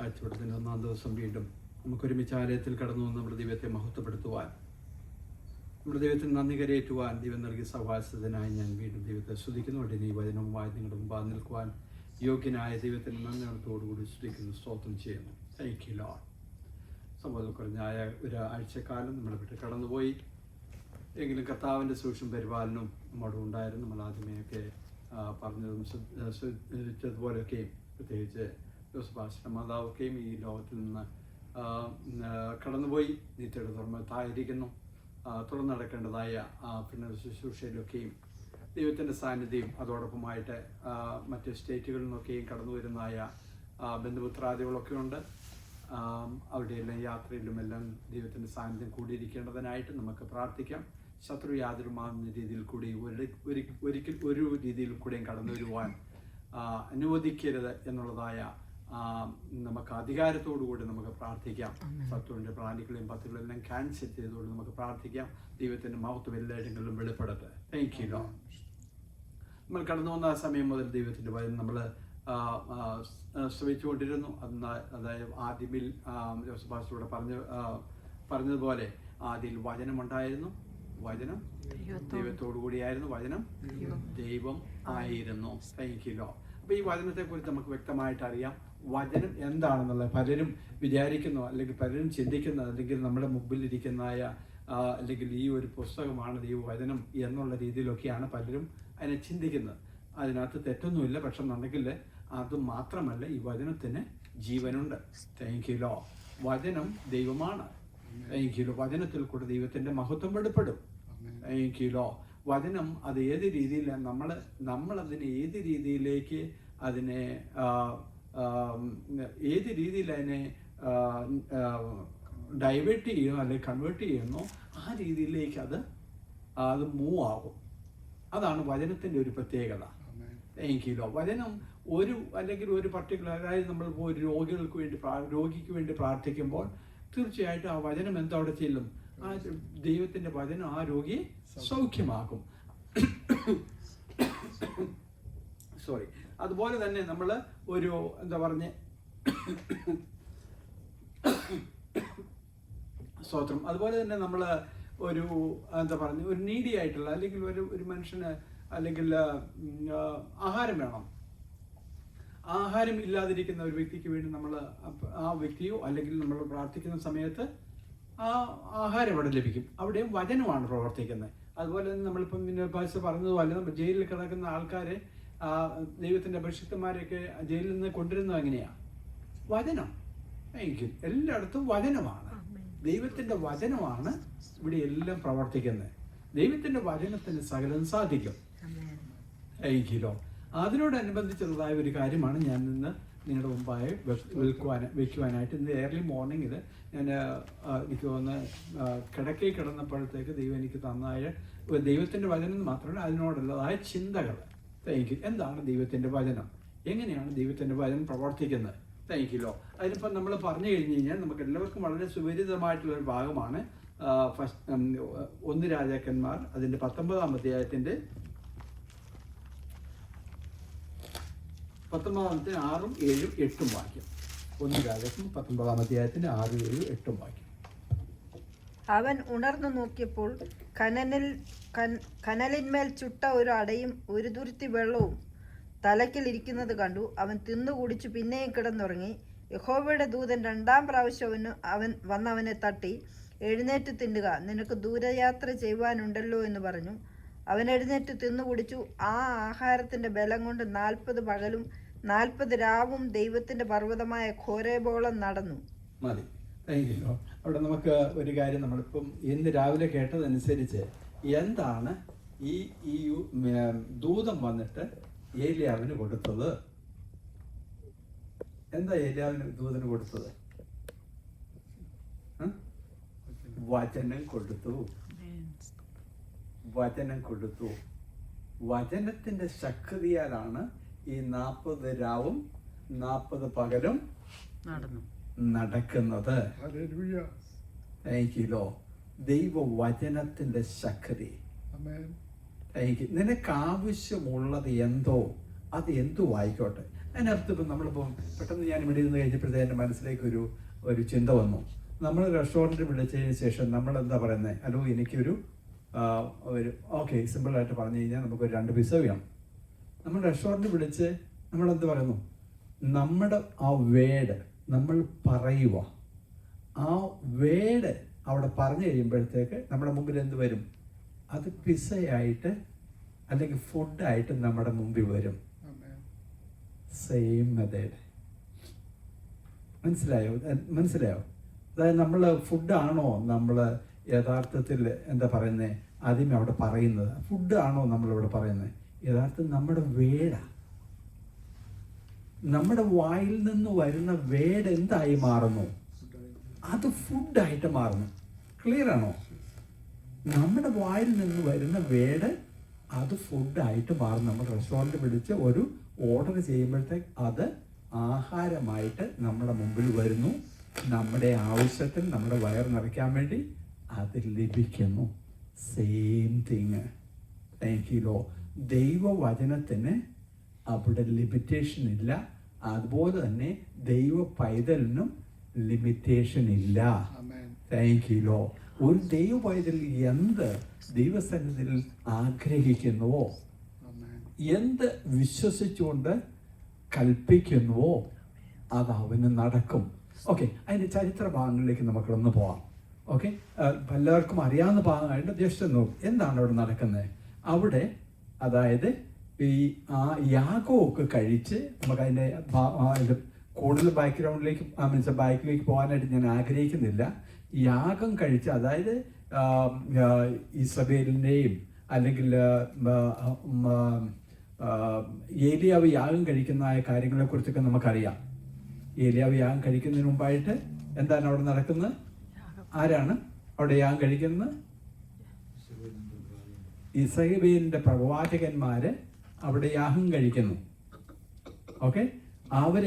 ആഴ്ചവട്ടത്തിന്റെ ഒന്നാം ദിവസം വീണ്ടും നമുക്കൊരുമിച്ച് ആലയത്തിൽ കടന്നു വന്ന് നമ്മുടെ ദൈവത്തെ മഹത്വപ്പെടുത്തുവാൻ നമ്മുടെ ദൈവത്തിന് നന്ദി കരയേറ്റുവാൻ ദൈവം നൽകിയ സഹവാസത്തിനായി ഞാൻ വീണ്ടും ദൈവത്തെ സ്തുതിക്കുന്നുണ്ട് ഇനി വചനവുമായി നിങ്ങളുടെ മുമ്പാൽ നിൽക്കുവാൻ യോഗ്യനായ ദൈവത്തിന് നന്ദിയോടുകൂടി സ്തുതിക്കുന്നു. സ്തോത്രം ചെയ്യുന്നു. യു ലോഡ് സംഭവം കുറഞ്ഞായ ഒരു ആഴ്ചക്കാലം നമ്മളെ വിട്ട് കടന്നുപോയി. എങ്കിലും കർത്താവിന്റെ സൂക്ഷ്മ പരിപാലനവും നമ്മുടെ ഉണ്ടായിരുന്നു. നമ്മൾ ആദ്യമേയൊക്കെ പറഞ്ഞതും ശ്രദ്ധ- ശ്രദ്ധിച്ചതുപോലെയൊക്കെയും പ്രത്യേകിച്ച് ജോസഫാശന മാതാവൊക്കെയും ഈ ലോകത്തിൽ നിന്ന് കടന്നുപോയി. നീറ്റയുടെ ധർമ്മത്തായിരിക്കുന്നു തുടർന്ന് നടക്കേണ്ടതായ പിന്നെ ശുശ്രൂഷയിലൊക്കെയും ദൈവത്തിന്റെ സാന്നിധ്യം അതോടൊപ്പമായിട്ട് മറ്റ് സ്റ്റേറ്റുകളിൽ നിന്നൊക്കെയും കടന്നു വരുന്നതായ ബന്ധുപുത്രാദികളൊക്കെ ഉണ്ട്. അവിടെ എല്ലാം യാത്രയിലും എല്ലാം ദൈവത്തിന്റെ സാന്നിധ്യം കൂടിയിരിക്കേണ്ടതിനായിട്ട് നമുക്ക് പ്രാർത്ഥിക്കാം. ശത്രു യാതൊരുമാകുന്ന രീതിയിൽ കൂടി ഒരു ഒരു- ഒരിക്കൽ ഒരു രീതിയിൽ കൂടെയും കടന്നു വരുവാൻ അനുവദിക്കരുത് എന്നുള്ളതായ നമുക്ക് അധികാരത്തോടു കൂടി നമുക്ക് പ്രാർത്ഥിക്കാം. സത്വന്റെ പ്രാണികളെയും പത്തുകളെയും എല്ലാം ക്യാൻസൽ ചെയ്തുകൊണ്ട് നമുക്ക് പ്രാർത്ഥിക്കാം. ദൈവത്തിന്റെ മഹത്വം എല്ലായിടങ്ങളിലും വെളിപ്പെടട്ടെ. താങ്ക് യു നമ്മൾ കടന്നു വന്ന ആ സമയം മുതൽ ദൈവത്തിന്റെ വചനം നമ്മൾ ശ്രമിച്ചുകൊണ്ടിരുന്നു അന്ന് അതായത് ആദ്യമിൽ ജോസഫ് ഭാഷയോടെ പറഞ്ഞ പറഞ്ഞതുപോലെ ആദ്യയിൽ വചനമുണ്ടായിരുന്നു വചനം ദൈവത്തോടു. കൂടിയായിരുന്നു വചനം. ദൈവം. ആയിരുന്നു. താങ്ക് താങ്ക്യല്ലോ അപ്പൊ ഈ വചനത്തെ കുറിച്ച് നമുക്ക് വ്യക്തമായിട്ട് അറിയാം. വചനം എന്താണെന്നുള്ളത് പലരും വിചാരിക്കുന്നു അല്ലെങ്കിൽ പലരും ചിന്തിക്കുന്ന അല്ലെങ്കിൽ നമ്മുടെ മുമ്പിലിരിക്കുന്നതായ അല്ലെങ്കിൽ ഈ ഒരു പുസ്തകമാണ് ഈ വചനം എന്നുള്ള രീതിയിലൊക്കെയാണ് പലരും അതിനെ ചിന്തിക്കുന്നത്. അതിനകത്ത് തെറ്റൊന്നുമില്ല പക്ഷെ അത് മാത്രമല്ല ഈ വചനത്തിന് ജീവനുണ്ട്. താങ്ക്യല്ലോ വചനം ദൈവമാണ്. താങ്ക്യല്ലോ വചനത്തിൽ കൂടെ ദൈവത്തിന്റെ മഹത്വം വെളിപ്പെടും. താങ്ക്യല്ലോ വചനം അത് ഏത് രീതിയിലാണ് നമ്മൾ അതിനെ ഏത് രീതിയിലേക്ക് അതിനെ ഏത് രീതിയിൽ അതിനെ ഡൈവേർട്ട് ചെയ്യുന്നു അല്ലെങ്കിൽ കൺവേർട്ട് ചെയ്യുന്നു ആ രീതിയിലേക്ക് അത് അത് മൂവ് ആകും. അതാണ് വചനത്തിന്റെ ഒരു പ്രത്യേകത. എങ്കിലോ വചനം ഒരു അല്ലെങ്കിൽ ഒരു പർട്ടിക്കുലർ അതായത് നമ്മൾ ഒരു രോഗികൾക്ക് വേണ്ടി രോഗിക്ക് വേണ്ടി പ്രാർത്ഥിക്കുമ്പോൾ തീർച്ചയായിട്ടും ആ വചനം എന്തവിടെ ചെല്ലും? ആ ദൈവത്തിന്റെ വചനം ആ രോഗിയെ സൗഖ്യമാക്കും. സോറി അതുപോലെ തന്നെ നമ്മൾ ഒരു എന്താ പറഞ്ഞ സ്തോത്രം. അതുപോലെ തന്നെ നമ്മൾ ഒരു എന്താ പറഞ്ഞു ഒരു നീഡി ആയിട്ടുള്ള അല്ലെങ്കിൽ ഒരു ഒരു മനുഷ്യന് അല്ലെങ്കിൽ ആഹാരം വേണം. ആഹാരം ഇല്ലാതിരിക്കുന്ന ഒരു വ്യക്തിക്ക് വേണ്ടി നമ്മൾ ആ വ്യക്തിയോ അല്ലെങ്കിൽ നമ്മൾ പ്രാർത്ഥിക്കുന്ന സമയത്ത് ആ ആഹാരം അവിടെ ലഭിക്കും. അവിടെയും വചനമാണ് പ്രവർത്തിക്കുന്നത്. അതുപോലെ തന്നെ നമ്മളിപ്പം പിന്നെ പൈസ പറഞ്ഞതുപോലെ നമ്മൾ ജയിലിൽ കിടക്കുന്ന ആൾക്കാരെ ദൈവത്തിന്റെ അഭിഷിക്തന്മാരെയൊക്കെ ജയിലിൽ നിന്ന് കൊണ്ടുവരുന്നത് എങ്ങനെയാണ് വചനം. എങ്കിൽ എല്ലായിടത്തും വചനമാണ്. ദൈവത്തിന്റെ വചനമാണ് ഇവിടെ എല്ലാം പ്രവർത്തിക്കുന്നത്. ദൈവത്തിന്റെ വചനത്തിന് സകലം സാധിക്കും. എങ്കിലോ. അതിനോടനുബന്ധിച്ചുള്ളതായ ഒരു കാര്യമാണ് ഞാൻ ഇന്ന് നിങ്ങളുടെ മുമ്പായി വിൽക്കുവാൻ വെക്കുവാൻ വെക്കുവാനായിട്ട് ഇന്ന് ഏർലി മോർണിംഗിൽ ഞാൻ എനിക്ക് തോന്നുന്ന കിടക്കയിൽ കിടന്നപ്പോഴത്തേക്ക് ദൈവം എനിക്ക് തന്നായ ദൈവത്തിന്റെ ദൈവത്തിന്റെ വചനം മാത്രമല്ല അതിനോടുള്ളതായ ചിന്തകൾ. എനിക്ക് എന്താണ് ദൈവത്തിന്റെ വചനം? എങ്ങനെയാണ് ദൈവത്തിന്റെ വചനം പ്രവർത്തിക്കുന്നത്? താങ്ക്യല്ലോ അതിനിപ്പം നമ്മൾ പറഞ്ഞു കഴിഞ്ഞ് കഴിഞ്ഞാൽ നമുക്ക് എല്ലാവർക്കും വളരെ സുപരിതമായിട്ടുള്ള ഒരു ഭാഗമാണ് ഫസ്റ്റ് ഒന്ന് രാജാക്കന്മാർ അതിന്റെ പത്തൊമ്പതാം അധ്യായത്തിന്റെ പത്തൊമ്പതാമത്തെ ആറും ഏഴും എട്ടും വാക്യം. ഒന്ന് രാജാക്കും പത്തൊമ്പതാം അധ്യായത്തിന്റെ ആറും ഏഴും എട്ടും വാക്യം. അവൻ ഉണർന്നു നോക്കിയപ്പോൾ കനലിൽ കനലിന്മേൽ ചുട്ട ഒരു അടയും ഒരു തുരുത്തി വെള്ളവും തലയ്ക്കൽ ഇരിക്കുന്നത് കണ്ടു. അവൻ തിന്നു കുടിച്ചു പിന്നെയും കിടന്നുറങ്ങി. യഹോവയുടെ ദൂതൻ രണ്ടാം പ്രാവശ്യം അവന് അവൻ വന്നവനെ തട്ടി എഴുന്നേറ്റ് തിന്നുക. നിനക്ക് ദൂരയാത്ര ചെയ്യുവാനുണ്ടല്ലോ എന്ന് പറഞ്ഞു. അവൻ എഴുന്നേറ്റ് തിന്നു കുടിച്ചു. ആ ആഹാരത്തിന്റെ ബലം കൊണ്ട് നാൽപ്പത് പകലും നാൽപ്പത് രാവും ദൈവത്തിന്റെ പർവതമായ ഖോരേബോളം നടന്നു. മതി. താങ്ക് യു അവിടെ നമുക്ക് ഒരു കാര്യം നമ്മളിപ്പം ഇന്ന് രാവിലെ കേട്ടതനുസരിച്ച് എന്താണ് ഈ ഈ ദൂതം വന്നിട്ട് ഏലിയാവിന് കൊടുത്തത്? എന്താ ഏലിയാവിന് ദൂതന് കൊടുത്തത്? വചനം കൊടുത്തു. വചനം കൊടുത്തു. വചനത്തിന്റെ ശക്തിയാലാണ് ഈ നാൽപ്പത് രാവും നാൽപ്പത് പകലും നടന്നു. നടക്കുന്നത്. Hallelujah. എനിക്കിലോ ദൈവവചനത്തിന്റെ ശക്തി. Amen. എനിക്ക് നിനക്ക് ആവശ്യമുള്ളത് എന്തോ അത് എന്തു ആയിക്കോട്ടെ അതിനർത്ഥം ഇപ്പം നമ്മളിപ്പം പെട്ടെന്ന് ഞാൻ ഇവിടെ ഇരുന്ന് കഴിഞ്ഞപ്പോഴത്തേ എന്റെ മനസ്സിലേക്ക് ഒരു ഒരു ചിന്ത വന്നു. നമ്മൾ റെസ്റ്റോറന്റ് വിളിച്ചതിന് ശേഷം നമ്മൾ എന്താ പറയുന്നത് ഹലോ എനിക്കൊരു ഒരു ഓക്കെ സിമ്പിളായിട്ട് പറഞ്ഞു കഴിഞ്ഞാൽ നമുക്കൊരു രണ്ട് പിസ വേണം. നമ്മൾ റെസ്റ്റോറന്റ് വിളിച്ച് നമ്മൾ എന്ത് പറയുന്നു? നമ്മുടെ ആ വേഡ് നമ്മൾ പറയുക ആ വേഡ് അവിടെ പറഞ്ഞു കഴിയുമ്പോഴത്തേക്ക് നമ്മുടെ മുമ്പിൽ എന്ത് വരും? അത് പിസയായിട്ട് അല്ലെങ്കിൽ ഫുഡായിട്ട് നമ്മുടെ മുമ്പിൽ വരും. സെയിം മെത്തേഡ് മനസ്സിലായോ? മനസ്സിലായോ? അതായത് നമ്മൾ ഫുഡാണോ നമ്മൾ യഥാർത്ഥത്തിൽ എന്താ പറയുന്നത് ആദ്യമേ അവിടെ പറയുന്നത്. ഫുഡ് ഫുഡാണോ നമ്മളിവിടെ പറയുന്നത്? യഥാർത്ഥത്തിൽ നമ്മുടെ വേട നമ്മുടെ വായിൽ നിന്ന് വരുന്ന വേട് എന്തായി മാറുന്നു? അത് ഫുഡായിട്ട് മാറുന്നു. ക്ലിയർ ആണോ? നമ്മുടെ വായിൽ നിന്ന് വരുന്ന വേട് അത് ഫുഡായിട്ട് മാറും നമ്മൾ റെസ്റ്റോറന്റ് വിളിച്ച് ഒരു ഓർഡർ ചെയ്യുമ്പോഴത്തേക്ക് അത് ആഹാരമായിട്ട് നമ്മുടെ മുമ്പിൽ വരുന്നു. നമ്മുടെ ആവശ്യത്തിന് നമ്മുടെ വയർ നിറയ്ക്കാൻ വേണ്ടി അത് ലഭിക്കുന്നു. Same thing thank you Lord ദൈവവചനത്തിന് അവിടെ ലിമിറ്റേഷൻ ഇല്ല. അതുപോലെ തന്നെ ദൈവ പൈതലിനും ലിമിറ്റേഷൻ ഇല്ല. താങ്ക് യു ലോ ഒരു ദൈവ പൈതൽ എന്ത് ദൈവസന്നിധിയിൽ ആഗ്രഹിക്കുന്നുവോ? എന്ത് വിശ്വസിച്ചുകൊണ്ട് കൽപ്പിക്കുന്നുവോ? അത് അവന് നടക്കും. ഓക്കെ അതിന്റെ ചരിത്ര ഭാഗങ്ങളിലേക്ക് നമുക്കൊന്ന് പോവാം. ഓക്കെ പലർക്കും അറിയാവുന്ന ഭാഗമായിട്ട് ജസ്റ്റ് നോക്കും. എന്താണ് അവിടെ നടക്കുന്നത്? അവിടെ അതായത് ഈ ആ യാഗമൊക്കെ കഴിച്ച് നമുക്ക് അതിന്റെ അതിന്റെ കൂടുതൽ ബാക്ക്ഗ്രൗണ്ടിലേക്ക് മീൻസ് ബാക്കിലേക്ക് പോകാനായിട്ട് ഞാൻ ആഗ്രഹിക്കുന്നില്ല. യാഗം കഴിച്ച് അതായത് ഇസബേലിന്റെയും അല്ലെങ്കിൽ ഏലിയാവ് യാഗം കഴിക്കുന്ന കാര്യങ്ങളെക്കുറിച്ചൊക്കെ കാര്യങ്ങളെ കുറിച്ചൊക്കെ നമുക്കറിയാം. ഏലിയാവ് യാഗം കഴിക്കുന്നതിന് മുമ്പായിട്ട് എന്താണ് അവിടെ നടക്കുന്നത്? ആരാണ് അവിടെ യാഗം കഴിക്കുന്നത്? ഇസഹബേലിന്റെ പ്രവാചകന്മാര് അവിടെ യാഹം കഴിക്കുന്നു. ഓക്കെ? അവർ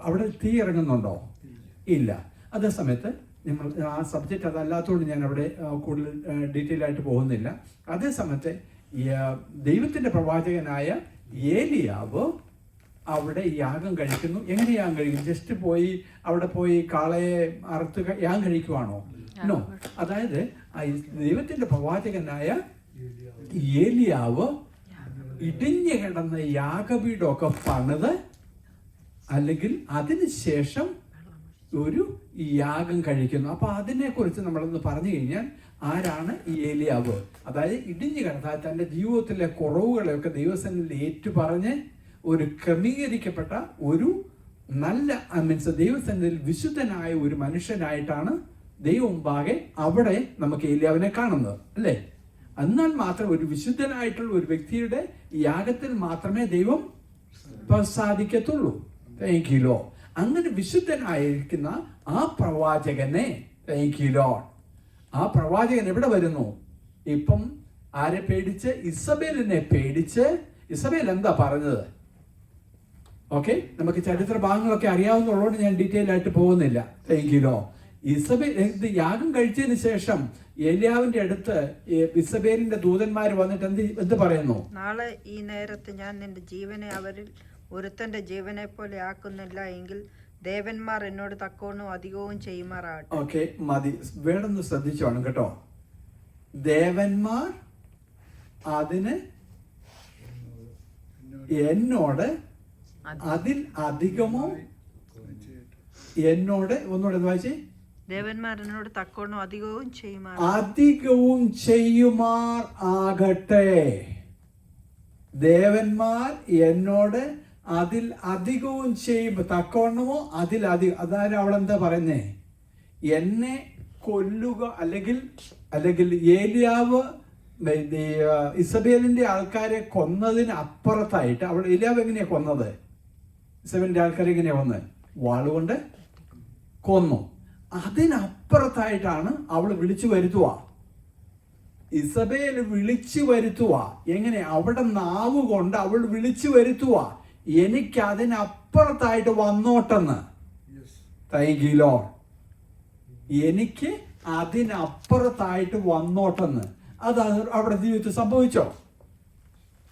അവിടെ തീ ഇറങ്ങുന്നുണ്ടോ? ഇല്ല. അതേ സമയത്ത് നമ്മൾ ആ സബ്ജക്റ്റ് അതല്ലാത്തതുകൊണ്ട് ഞാൻ അവിടെ കൂടുതൽ ഡീറ്റെയിൽ ആയിട്ട് പോകുന്നില്ല. അതേ സമയത്ത് ഈ, ദൈവത്തിന്റെ പ്രവാചകനായ ഏലിയാവ് അവിടെ യാഗം കഴിക്കുന്നു. എങ്ങനെ യാഗം കഴിക്കും ജസ്റ്റ് പോയി അവിടെ പോയി കാളയെ അറുത്ത് യാഗം കഴിക്കുവാണോ? നോ അതായത് ദൈവത്തിന്റെ ദൈവത്തിന്റെ പ്രവാചകനായ ഏലിയാവ് ഇടിഞ്ഞു കിടന്ന യാഗപീഠമൊക്കെ പണിത് അല്ലെങ്കിൽ അതിനുശേഷം ഒരു യാഗം കഴിക്കുന്നു. അപ്പൊ അതിനെ കുറിച്ച് നമ്മളൊന്ന് പറഞ്ഞു കഴിഞ്ഞാൽ ആരാണ് ഈ ഏലിയാവ്? അതായത് ഇടിഞ്ഞു കിടന്നാൽ തന്റെ ജീവിതത്തിലെ കുറവുകളെയൊക്കെ ദൈവസന്നിധിയിൽ ഏറ്റുപറഞ്ഞ് ഒരു ക്രമീകരിക്കപ്പെട്ട ഒരു നല്ല മീൻസ് ദൈവസന്നിധിയിൽ വിശുദ്ധനായ ഒരു മനുഷ്യനായിട്ടാണ് ദൈവം മുമ്പാകെ അവിടെ നമുക്ക് ഏലിയാവിനെ കാണുന്നത്. അല്ലേ? എന്നാൽ മാത്രം ഒരു വിശുദ്ധനായിട്ടുള്ള ഒരു വ്യക്തിയുടെ യാഗത്തിൽ മാത്രമേ ദൈവം പ്രസാദിക്കത്തുള്ളൂ തേങ്കിലോ അങ്ങനെ വിശുദ്ധനായിരിക്കുന്ന ആ പ്രവാചകനെ തേങ്കിലോ ആ പ്രവാചകൻ എവിടെ വരുന്നു? ഇപ്പം ആരെ പേടിച്ച്? ഇസബേലിനെ പേടിച്ച്. ഇസബേൽ എന്താ പറഞ്ഞത്? ഓക്കെ നമുക്ക് ചരിത്ര ഭാഗങ്ങളൊക്കെ അറിയാവുന്നതുകൊണ്ട് ഞാൻ ഡീറ്റെയിൽ ആയിട്ട് പോകുന്നില്ല. താങ്ക് ഇസബേൽ ഇത് യാഗം കഴിച്ചതിന് ശേഷം ഏലിയാവിന്റെ അടുത്ത് ഇസബേലിന്റെ ദൂതന്മാർ വന്നിട്ട് എന്ത് എന്ത് പറയുന്നു? നാളെ ഈ നേരത്ത് ഞാൻ നിന്റെ ജീവനെ അവരിൽ ഒരുത്തന്റെ ജീവനെ പോലെ ആക്കുന്നില്ല എങ്കിൽ ദേവന്മാർ എന്നോട് തക്കവണ്ണം അധികവും ചെയ്യുമാറാകട്ടെ. ഓക്കെ മതി. വേണമെന്ന് ശ്രദ്ധിച്ചോണം കേട്ടോ. ദേവന്മാർ അതിന് എന്നോട് അതിൽ അധികമോ എന്നോട് ഒന്നുകൂടെ ഒന്ന് വായിച്ചേ. ദേവന്മാർ എന്നോട് അധികവും ചെയ്യുമാർ അധികവും ചെയ്യുമാർ ആകട്ടെ ദേവന്മാർ എന്നോട് അതിൽ അധികവും ചെയ്യും. തക്കവണ്ണമോ അതിൽ അധികം അതായത് അവളെന്താ പറയുന്നേ? എന്നെ കൊല്ലുക അല്ലെങ്കിൽ അല്ലെങ്കിൽ ഏലിയാവ് ഇസബേലിന്റെ ആൾക്കാരെ കൊന്നതിന് അപ്പുറത്തായിട്ട് അവൾ ഏലിയാവ് എങ്ങനെയാ കൊന്നത്? ഇസബേലിന്റെ ആൾക്കാരെ എങ്ങനെയാ കൊന്നത്? വാളുകൊണ്ട് കൊന്നു. അതിനപ്പുറത്തായിട്ടാണ് അവൾ വിളിച്ചു വരുത്തുക ഇസബേൽ വിളിച്ചു വരുത്തുക എങ്ങനെ? അവിടെ നാവ് കൊണ്ട് അവൾ വിളിച്ചു വരുത്തുക എനിക്ക് അതിനപ്പുറത്തായിട്ട് വന്നോട്ടെന്ന് ലോഡ് എനിക്ക് അതിനപ്പുറത്തായിട്ട് വന്നോട്ടെന്ന്. അത് അവിടെ ജീവിതത്തിൽ സംഭവിച്ചോ?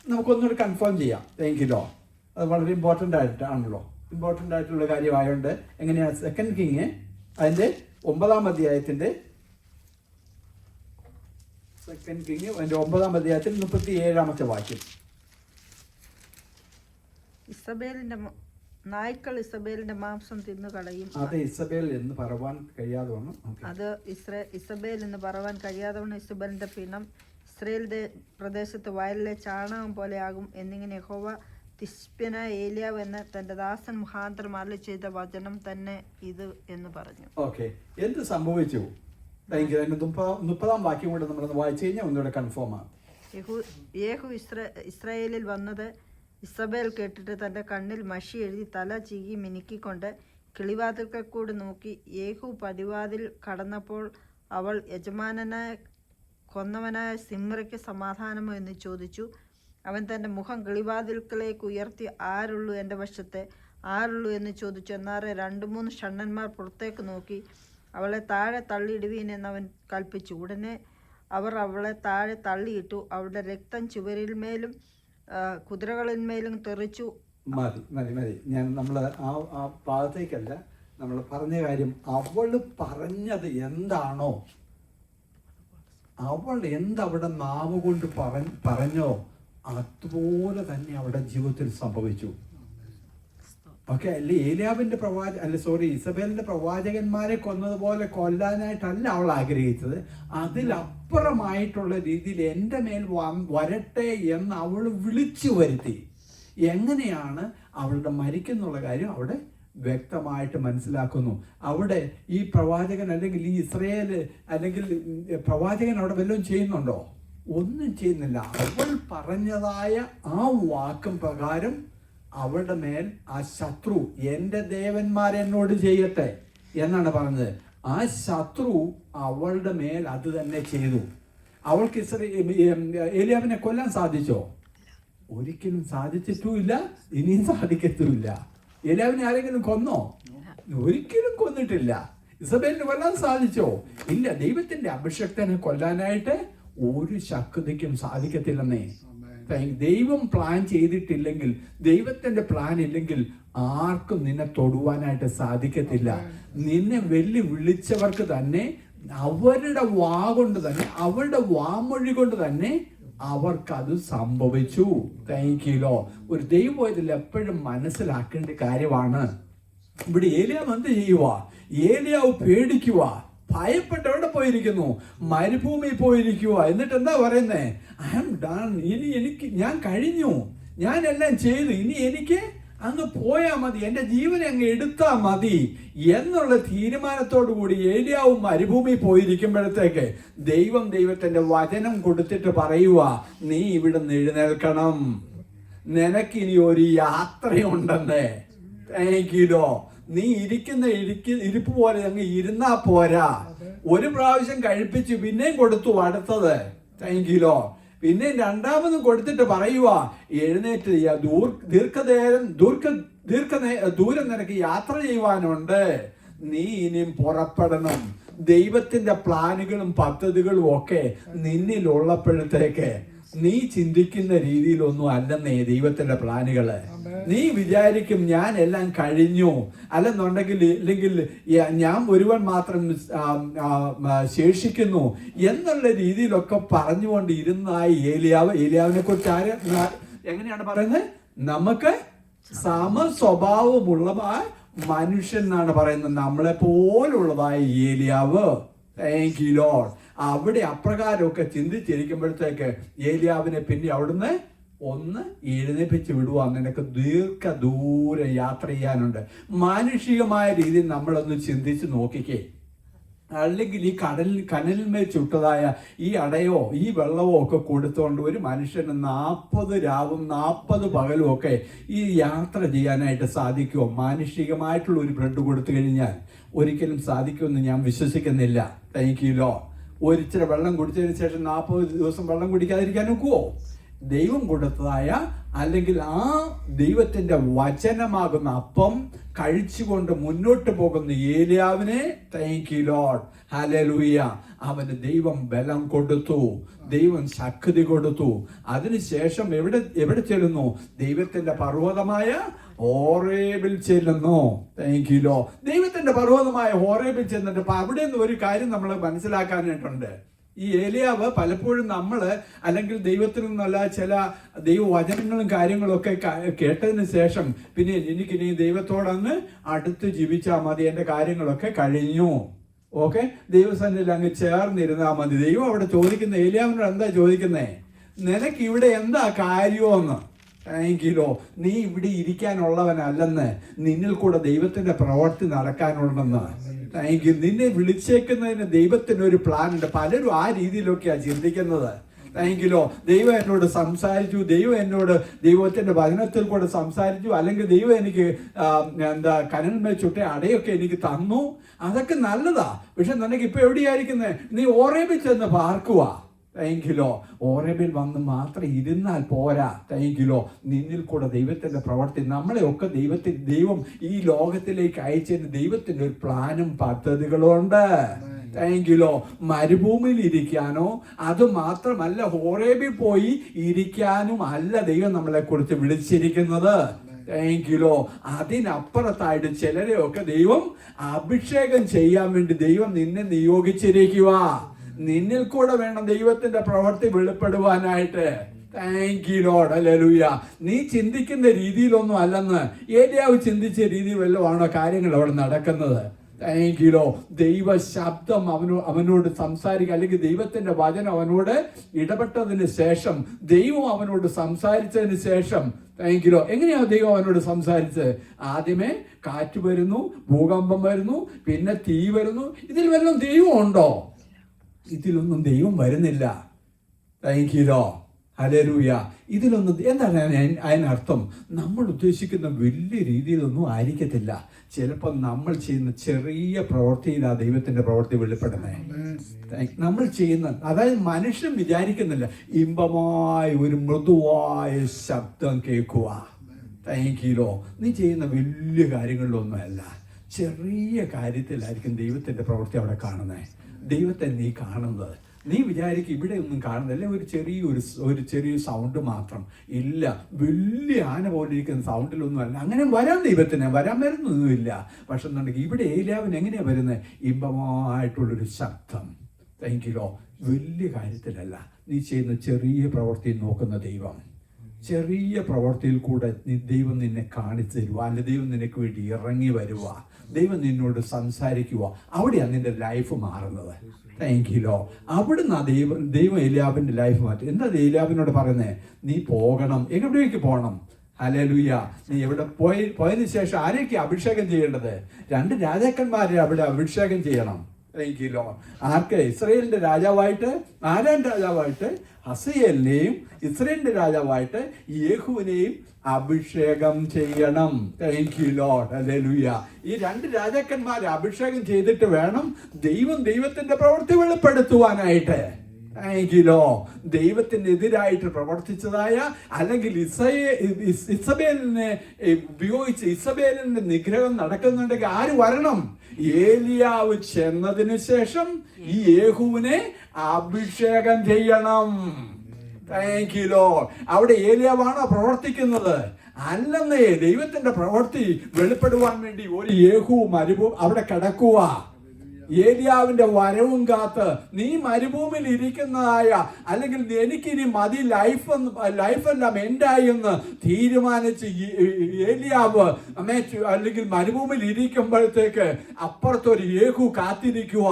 നമുക്കൊന്നുകൂടി കൺഫേം ചെയ്യാം. താങ്ക് യു ലോ അത് വളരെ ഇമ്പോർട്ടന്റ് ആയിട്ടാണല്ലോ. ഇമ്പോർട്ടന്റ് ആയിട്ടുള്ള കാര്യമായതുകൊണ്ട് എങ്ങനെയാണ് സെക്കൻഡ് കിങ് അതിന്റെ ഒമ്പതാം അധ്യായത്തിന്റെ സെക്കൻഡ് കിങ് അതിന്റെ ഒമ്പതാം അധ്യായത്തിൽ മുപ്പത്തി ഏഴാമത്തെ വാക്യം ഇസബേലിന്റെ നായ്ക്കൾ ഇസബേലിന്റെ മാംസം തിന്നു കളയും. അത് ഇസബേൽ എന്ന് പറവാൻ കഴിയാതെ വന്നു. അത് ഇസ്രേ ഇസബേൽ എന്ന് പറവാൻ കഴിയാത്തവണ്ണം ഇസബേലിന്റെ പിണം ഇസ്രയേലിന്റെ പ്രദേശത്ത് വയലിലെ ചാണകം പോലെയാകും എന്നിങ്ങനെ യഹോവ തിസ്പ്യന ഏലിയാവ് എന്ന തന്റെ ദാസൻ മുഖാന്തരം അരുളി ചെയ്ത വചനം തന്നെ ഇത് എന്ന് പറഞ്ഞു. ഓക്കെ. എന്ത് സംഭവിച്ചു? അതിന്റെ മുപ്പതാം വാക്യം കൂടെ നമ്മൾ വായിച്ചു കഴിഞ്ഞാൽ ഒന്നുകൂടെ കൺഫേം ആണ് യഹു യേഹു ഇസ്ര ഇസ്രായേലിൽ വന്നത് ഇസബേൽ കേട്ടിട്ട് തന്റെ കണ്ണിൽ മഷി എഴുതി തല ചീകി മിനുക്കിക്കൊണ്ട് കിളിവാതിൽക്കെ കൂടി നോക്കി യേഹു പടിവാതിൽ കടന്നപ്പോൾ അവൾ യജമാനനായ കൊന്നവനായ സിമ്രയ്ക്ക് സമാധാനമോ എന്ന് ചോദിച്ചു. അവൻ തന്റെ മുഖം കിളിവാതിൽക്കലേക്ക് ഉയർത്തി ആരുള്ളൂ എന്റെ വശത്തെ ആരുള്ളൂ? എന്ന് ചോദിച്ചു. എന്നാറെ രണ്ട് മൂന്ന് ഷണ്ണന്മാർ പുറത്തേക്ക് നോക്കി അവളെ താഴെ തള്ളിയിടുവീൻ എന്നവൻ കൽപ്പിച്ചു. ഉടനെ അവർ അവളെ താഴെ തള്ളിയിട്ടു അവളുടെ രക്തം ചുവരിന്മേലും കുതിരകളിന്മേലും തെറിച്ചു. മതി മതി മതി. ഞാൻ നമ്മൾ ആ ആ ഭാഗത്തേക്കല്ല. നമ്മൾ പറഞ്ഞ കാര്യം അവൾ പറഞ്ഞത് എന്താണോ? അവൾ എന്തവിടെ നാവ് കൊണ്ട് പറഞ്ഞോ? അതുപോലെ തന്നെ അവരുടെ ജീവിതത്തിൽ സംഭവിച്ചു. ഓക്കെ അല്ലെ? ഏലിയാവിന്റെ പ്രവാചക അല്ല സോറി ഇസബേലിന്റെ പ്രവാചകന്മാരെ കൊന്നതുപോലെ കൊല്ലാനായിട്ടല്ല അവൾ ആഗ്രഹിച്ചത്. അതിലപ്പുറമായിട്ടുള്ള രീതിയിൽ എന്റെ മേൽ വരട്ടെ എന്ന് അവൾ വിളിച്ചു വരുത്തി. എങ്ങനെയാണ് അവളുടെ മരിക്കുന്നുള്ള കാര്യം അവിടെ വ്യക്തമായിട്ട് മനസ്സിലാക്കുന്നു. അവിടെ ഈ പ്രവാചകൻ അല്ലെങ്കിൽ ഈ ഇസ്രയേൽ അല്ലെങ്കിൽ പ്രവാചകൻ അവിടെ വല്ലതും ചെയ്യുന്നുണ്ടോ? ഒന്നും ചെയ്യുന്നില്ല. അവൾ പറഞ്ഞതായ ആ വാക്കും പ്രകാരം അവളുടെ മേൽ ആ ശത്രു എന്റെ ദേവന്മാർ എന്നോട് ചെയ്യട്ടെ എന്നാണ് പറഞ്ഞത്. ആ ശത്രു അവളുടെ മേൽ അത് തന്നെ ചെയ്തു. അവൾക്ക് എലിയാവിനെ കൊല്ലാൻ സാധിച്ചോ? ഒരിക്കലും സാധിച്ചിട്ടുമില്ല ഇനിയും സാധിക്കത്തുമില്ല. എലിയാവിനെ ആരെങ്കിലും കൊന്നോ? ഒരിക്കലും കൊന്നിട്ടില്ല. ഇസബേലിന് കൊല്ലാൻ സാധിച്ചോ? ഇല്ല ദൈവത്തിന്റെ അഭിഷക്തനെ കൊല്ലാനായിട്ട് ഒരു ശക്തിക്കും സാധിക്കത്തില്ലെന്നേ. ദൈവം പ്ലാൻ ചെയ്തിട്ടില്ലെങ്കിൽ ദൈവത്തിന്റെ പ്ലാൻ ഇല്ലെങ്കിൽ ആർക്കും നിന്നെ തൊടുവാനായിട്ട് സാധിക്കത്തില്ല. നിന്നെ വെല്ലു വിളിച്ചവർക്ക് തന്നെ അവരുടെ വാ കൊണ്ട് തന്നെ അവരുടെ വാമൊഴി കൊണ്ട് തന്നെ അവർക്കത് സംഭവിച്ചു. താങ്ക് യുലോ ഒരു ദൈവം ഇതിൽ എപ്പോഴും മനസ്സിലാക്കേണ്ട കാര്യമാണ്. ഇവിടെ ഏലിയാവ് എന്ത് ചെയ്യുക ഏലിയാവ് പേടിക്കുക ഭയപ്പെട്ട് എവിടെ പോയിരിക്കുന്നു. മരുഭൂമി പോയിരിക്കുക. എന്നിട്ട് എന്താ പറയുന്നേ? ഐ ആം ഡൺ ഇനി എനിക്ക് ഞാൻ കഴിഞ്ഞു. ഞാൻ എല്ലാം ചെയ്തു. ഇനി എനിക്ക് അങ്ങ് പോയാൽ മതി. എന്റെ ജീവൻ അങ്ങ് എടുത്താൽ മതി. എന്നുള്ള തീരുമാനത്തോടു കൂടി ഏരിയാവും മരുഭൂമി പോയിരിക്കുമ്പോഴത്തേക്ക് ദൈവം ദൈവത്തിന്റെ വചനം കൊടുത്തിട്ട് പറയുക നീ ഇവിടെ എഴുന്നേൽക്കണം. നിനക്കിനി ഒരു യാത്രയുണ്ടെന്നേ. താങ്ക് യുലോ നീ ഇരിക്കുന്ന ഇരിക്ക ഇരിപ്പ് പോലെ അങ്ങ് ഇരുന്നാ പോരാ. ഒരു പ്രാവശ്യം കഴിപ്പിച്ച് പിന്നെയും കൊടുത്തു അടുത്തത്. താങ്ക് പിന്നെയും പിന്നെ രണ്ടാമതും കൊടുത്തിട്ട് പറയുക എഴുന്നേറ്റ്. ദൂർ ദീർഘനേരം ദീർഘ ദീർഘ ദൂരം നിനക്ക് യാത്ര ചെയ്യുവാനുണ്ട്. നീ ഇനിയും പുറപ്പെടണം. ദൈവത്തിന്റെ പ്ലാനുകളും പദ്ധതികളും ഒക്കെ നിന്നിൽ നിന്നിലുള്ളപ്പോഴത്തേക്ക് നീ ചിന്തിക്കുന്ന രീതിയിലൊന്നും അല്ലെന്നേ ദൈവത്തിന്റെ പ്ലാനുകൾ. നീ വിചാരിക്കും ഞാൻ എല്ലാം കഴിഞ്ഞു. അല്ലെന്നുണ്ടെങ്കിൽ ഇല്ലെങ്കിൽ ഞാൻ ഒരുവൻ മാത്രം ശേഷിക്കുന്നു എന്നുള്ള രീതിയിലൊക്കെ പറഞ്ഞുകൊണ്ട് ഇരുന്നായി ഏലിയാവ്. ഏലിയാവിനെ കുറിച്ച് ആര് എങ്ങനെയാണ് പറയുന്നത്? നമുക്ക് സമ സ്വഭാവമുള്ളതായ മനുഷ്യൻ എന്നാണ് പറയുന്നത്. നമ്മളെ പോലുള്ളതായ ഏലിയാവ്. താങ്ക് യു ലോഡ് അവിടെ അപ്രകാരമൊക്കെ ചിന്തിച്ചിരിക്കുമ്പോഴത്തേക്ക് ഏലിയാവിനെ പിന്നെ അവിടുന്ന് ഒന്ന് എഴുന്നേപ്പിച്ച് വിടുവാൻ നിനക്ക് ദീർഘദൂരം യാത്ര ചെയ്യാനുണ്ട്. മാനുഷികമായ രീതിയിൽ നമ്മളൊന്ന് ചിന്തിച്ച് നോക്കിക്കേ. അല്ലെങ്കിൽ ഈ കടൽ കനലിന്മേൽ ചുട്ടതായ ഈ അടയോ ഈ വെള്ളമോ ഒക്കെ കൊടുത്തുകൊണ്ട് ഒരു മനുഷ്യന് നാൽപ്പത് രാവും നാൽപ്പത് പകലും ഒക്കെ ഈ യാത്ര ചെയ്യാനായിട്ട് സാധിക്കുമോ മാനുഷികമായിട്ടുള്ള ഒരു ബ്രെഡ് കൊടുത്തു കഴിഞ്ഞാൽ ഒരിക്കലും സാധിക്കുമെന്ന് ഞാൻ വിശ്വസിക്കുന്നില്ല. താങ്ക് യു ലോ ഒരിച്ചിരി വെള്ളം കുടിച്ചതിന് ശേഷം നാൽപ്പത് ദിവസം വെള്ളം കുടിക്കാതിരിക്കാൻ ഒക്കുവോ ദൈവം കൊടുത്തതായ അല്ലെങ്കിൽ ആ ദൈവത്തിന്റെ വചനമാകുന്ന അപ്പം കഴിച്ചുകൊണ്ട് മുന്നോട്ട് പോകുന്ന ഏലിയാവിനെ താങ്ക് യു ലോഡ് ഹലലൂയ അവന് ദൈവം ബലം കൊടുത്തു. ദൈവം ശക്തി കൊടുത്തു. അതിനുശേഷം എവിടെ എവിടെ ചെല്ലുന്നു? ദൈവത്തിന്റെ പർവതമായ ഹോറേബിൽ ചെല്ലുന്നു. താങ്ക് യു ലോ ദൈവത്തിന്റെ പർവതമായ ഹോറേബിൽ ചെന്നിട്ട് അപ്പൊ അവിടെ നിന്ന് ഒരു കാര്യം നമ്മൾ മനസ്സിലാക്കാനായിട്ടുണ്ട്. ഈ ഏലിയാവ് പലപ്പോഴും നമ്മൾ അല്ലെങ്കിൽ ദൈവത്തിൽ നിന്നുള്ള ചില ദൈവവചനങ്ങളും കാര്യങ്ങളും ഒക്കെ കേട്ടതിന് ശേഷം പിന്നെ എനിക്കിനി ദൈവത്തോടങ്ങ് അടുത്ത് ജീവിച്ചാൽ മതി എന്റെ കാര്യങ്ങളൊക്കെ കഴിഞ്ഞു. ഓക്കെ? ദൈവസന്നിധിയിൽ അങ്ങ് ചേർന്നിരുന്നാൽ മതി. ദൈവം അവിടെ ചോദിക്കുന്ന ഏലിയാവിനോട് എന്താ ചോദിക്കുന്നത് നിനക്ക് ഇവിടെ എന്താ കാര്യമെന്ന് താങ്കിലോ നീ ഇവിടെ ഇരിക്കാനുള്ളവനല്ലെന്ന് നിന്നിൽ കൂടെ ദൈവത്തിന്റെ പ്രവർത്തി നടക്കാനുണ്ടെന്ന് എങ്കിൽ നിന്നെ വിളിച്ചേക്കുന്നതിന് ദൈവത്തിന് ഒരു പ്ലാൻ ഉണ്ട്. പലരും ആ രീതിയിലൊക്കെയാണ് ചിന്തിക്കുന്നത്. എങ്കിലോ ദൈവം എന്നോട് സംസാരിച്ചു ദൈവം എന്നോട് ദൈവത്തിന്റെ വചനത്തിൽ കൂടെ സംസാരിച്ചു അല്ലെങ്കിൽ ദൈവം എനിക്ക് എന്താ കനൽമേ ചുട്ട അടയൊക്കെ എനിക്ക് തന്നു. അതൊക്കെ നല്ലതാ. പക്ഷെ നിനക്ക് ഇപ്പൊ എവിടെയായിരിക്കുന്നത് നീ ഓറേബിൽ ചെന്ന് പാർക്കുവാ. താങ്കിലോ ഓരബിൽ വന്ന് മാത്രം ഇരുന്നാൽ പോരാ. താങ്കിലോ നിന്നിൽ കൂടെ ദൈവത്തിന്റെ പ്രവർത്തി നമ്മളെയൊക്കെ ദൈവത്തിൽ ദൈവം ഈ ലോകത്തിലേക്ക് അയച്ചതിന് ദൈവത്തിന്റെ ഒരു പ്ലാനും പദ്ധതികളുണ്ട്. എങ്കിലോ മരുഭൂമിയിൽ ഇരിക്കാനോ അത് മാത്രമല്ല ഹോറേബിൽ പോയി ഇരിക്കാനും അല്ല ദൈവം നമ്മളെ കുറിച്ച് വിളിച്ചിരിക്കുന്നത് എങ്കിലോ അതിനപ്പുറത്തായിട്ട് ചിലരെയൊക്കെ ദൈവം അഭിഷേകം ചെയ്യാൻ വേണ്ടി ദൈവം നിന്നെ നിയോഗിച്ചിരിക്കുക നിന്നിൽ കൂടെ വേണം ദൈവത്തിന്റെ പ്രവൃത്തി വെളിപ്പെടുവാനായിട്ട്. താങ്ക് യു ലോഡ് അല്ലേലൂയ നീ ചിന്തിക്കുന്ന രീതിയിലൊന്നും അല്ലെന്ന് ഏരിയാവ് ചിന്തിച്ച രീതിയിൽ വല്ലതുമാണോ കാര്യങ്ങൾ അവിടെ നടക്കുന്നത്? താങ്ക് യു ലോ ദൈവ ശബ്ദം അവനോ അവനോട് സംസാരിക്കുക അല്ലെങ്കിൽ ദൈവത്തിന്റെ വചനം അവനോട് ഇടപെട്ടതിന് ശേഷം ദൈവം അവനോട് സംസാരിച്ചതിന് ശേഷം താങ്ക് യു എങ്ങനെയാ ദൈവം അവനോട് സംസാരിച്ചത്? ആദ്യമേ കാറ്റ് വരുന്നു ഭൂകമ്പം വരുന്നു പിന്നെ തീ വരുന്നു. ഇതിൽ വല്ലതും ദൈവം ഉണ്ടോ? ഇതിലൊന്നും ദൈവം വരുന്നില്ല. താങ്ക് യു ലോ ഹലരൂയ ഇതിലൊന്നും എന്താണ് അതിന് അതിനർത്ഥം? നമ്മൾ ഉദ്ദേശിക്കുന്ന വലിയ രീതിയിലൊന്നും ആയിരിക്കത്തില്ല. ചിലപ്പോൾ നമ്മൾ ചെയ്യുന്ന ചെറിയ പ്രവൃത്തിയിലാണ് ദൈവത്തിന്റെ പ്രവൃത്തി വെളിപ്പെടുന്നത് നമ്മൾ ചെയ്യുന്ന അതായത് മനുഷ്യൻ വിചാരിക്കുന്നില്ല ഇമ്പമായ ഒരു മൃദുവായ ശബ്ദം കേൾക്കുക. യു നീ ചെയ്യുന്ന വലിയ കാര്യങ്ങളിലൊന്നുമല്ല. ചെറിയ കാര്യത്തിലായിരിക്കും ദൈവത്തിന്റെ പ്രവൃത്തി അവിടെ കാണുന്നത് ദൈവത്തെ നീ കാണുന്നത്. നീ വിചാരിക്കും ഇവിടെ ഒന്നും കാണുന്നില്ല ഒരു ചെറിയ ഒരു ചെറിയ സൗണ്ട് മാത്രം. ഇല്ല വലിയ ആന പോലെ ഇരിക്കുന്ന സൗണ്ടിലൊന്നും അല്ല. അങ്ങനെ വരാൻ ദൈവത്തിന്. വരാൻ വരുന്നൊന്നുമില്ല. പക്ഷെ എന്നുണ്ടെങ്കിൽ ഇവിടെ ഏലാവൻ എങ്ങനെയാണ് വരുന്നത്? ഇമ്പമായിട്ടുള്ളൊരു ശബ്ദം. താങ്ക് യു വലിയ കാര്യത്തിലല്ല. നീ ചെയ്യുന്ന ചെറിയ പ്രവൃത്തി നോക്കുന്ന ദൈവം. ചെറിയ പ്രവൃത്തിയിൽ കൂടെ ദൈവം നിന്നെ കാണിച്ചു തരുക അല്ലെ ദൈവം നിനക്ക് വേണ്ടി ഇറങ്ങി വരുക ദൈവം നിന്നോട് സംസാരിക്കുക അവിടെയാണ് നിന്റെ ലൈഫ് മാറുന്നത്. താങ്ക് യു ലോ അവിടുന്ന് ആ ദൈവം ദൈവം ഏലിയാബിന്റെ ലൈഫ് മാറ്റി. എന്താ ഏലിയാബിനോട് പറയുന്നത് നീ പോകണം. എവിടേക്ക് പോകണം? അലലുയ നീ എവിടെ പോയി പോയതിന് ശേഷം ആരെയൊക്കെ അഭിഷേകം ചെയ്യേണ്ടത്? രണ്ട് രാജാക്കന്മാരെ അവിടെ അഭിഷേകം ചെയ്യണം. താങ്ക് യു ലോ ആർക്ക്? ഇസ്രയേലിന്റെ രാജാവായിട്ട് ആരാൻ രാജാവായിട്ട് ഹസയേലിനെയും ഇസ്രയേലിന്റെ രാജാവായിട്ട് യേഹുവിനെയും അഭിഷേകം ചെയ്യണം. താങ്ക് യു ലോഡ് ഹല്ലേലൂയ ഈ രണ്ട് രാജാക്കന്മാരെ അഭിഷേകം ചെയ്തിട്ട് വേണം ദൈവം ദൈവത്തിന്റെ പ്രവൃത്തി വെളിപ്പെടുത്തുവാനായിട്ട് ോ. ദൈവത്തിനെതിരായിട്ട് പ്രവർത്തിച്ചതായ അല്ലെങ്കിൽ ഇസയെ ഇസ്- ഇസബേലിനെ ഉപയോഗിച്ച് ഇസബേലിന്റെ നിഗ്രഹം നടക്കുന്നുണ്ടെങ്കിൽ ആര് വരണം? ഏലിയാവ് ചെന്നതിന് ശേഷം ഈ യേഹുവിനെ അഭിഷേകം ചെയ്യണം. താങ്ക് യു ലോ അവിടെ ഏലിയാവാണോ പ്രവർത്തിക്കുന്നത്? അല്ലെന്നേ ദൈവത്തിന്റെ പ്രവൃത്തി വെളിപ്പെടുവാൻ വേണ്ടി ഒരു ഏഹുവും മരുഭൂ അവിടെ കിടക്കുക ഏലിയാവിന്റെ വരവും കാത്ത് നീ മരുഭൂമിയിൽ ഇരിക്കുന്നതായ അല്ലെങ്കിൽ എനിക്കിനി മതി ലൈഫ് ലൈഫെല്ലാം എൻഡായി എന്ന് തീരുമാനിച്ച് ഏലിയാവ് അല്ലെങ്കിൽ മരുഭൂമിയിൽ ഇരിക്കുമ്പോഴത്തേക്ക് അപ്പുറത്തൊരു ഏഹു കാത്തിരിക്കുക